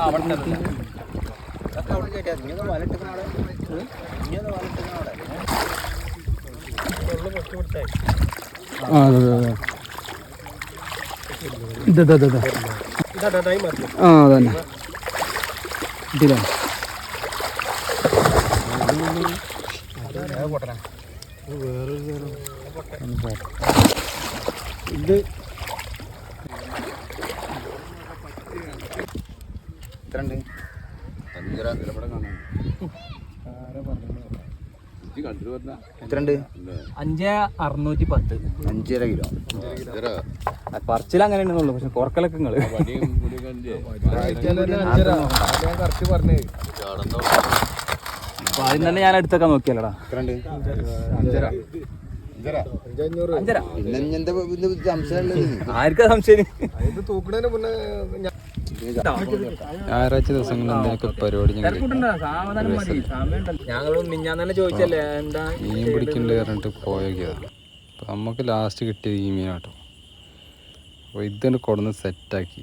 ആ അതെ അതെ ഇതാ അഞ്ച് അറുന്നൂറ്റി പത്ത്. അഞ്ചര കിലോ. പറച്ചിൽ അങ്ങനെ ഉണ്ടെന്നുള്ളൂ പക്ഷെ കുറക്കലൊക്കെ നിങ്ങൾ അപ്പൊ ആദ്യം തന്നെ ഞാൻ എടുത്തൊക്കെ നോക്കിയല്ലടാ. ആർക്കാ സംശയം? ഞായറാഴ്ച ദിവസങ്ങളിൽ എന്തെങ്കിലുമൊക്കെ പരിപാടി ഞങ്ങൾ മീൻ പിടിക്കണ്ട് പറഞ്ഞിട്ട് അപ്പം നമുക്ക് ലാസ്റ്റ് കിട്ടിയത് ഈ മീനാട്ടോ. അപ്പോൾ ഇതിന് കൊടുന്ന് സെറ്റാക്കി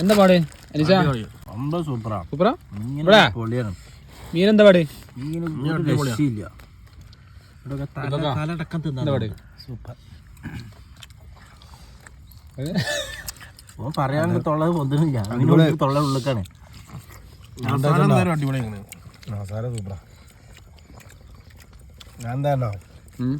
എന്താ പാട് അനിഷ സൂപ്പറാ? സൂപ്പറാ ഇവിടെ പൊളിയാണ്. മീൻ എന്താ പാട്? ഓൻ പറയാണ്ട് തൊള്ളത് പൊന്തുന്നില്ല. തൊള്ള ഉള്ളിക്കാണ് അടിപൊളിയാണ് സൂപ്പറാ. ഞാൻ എന്താ ഉം.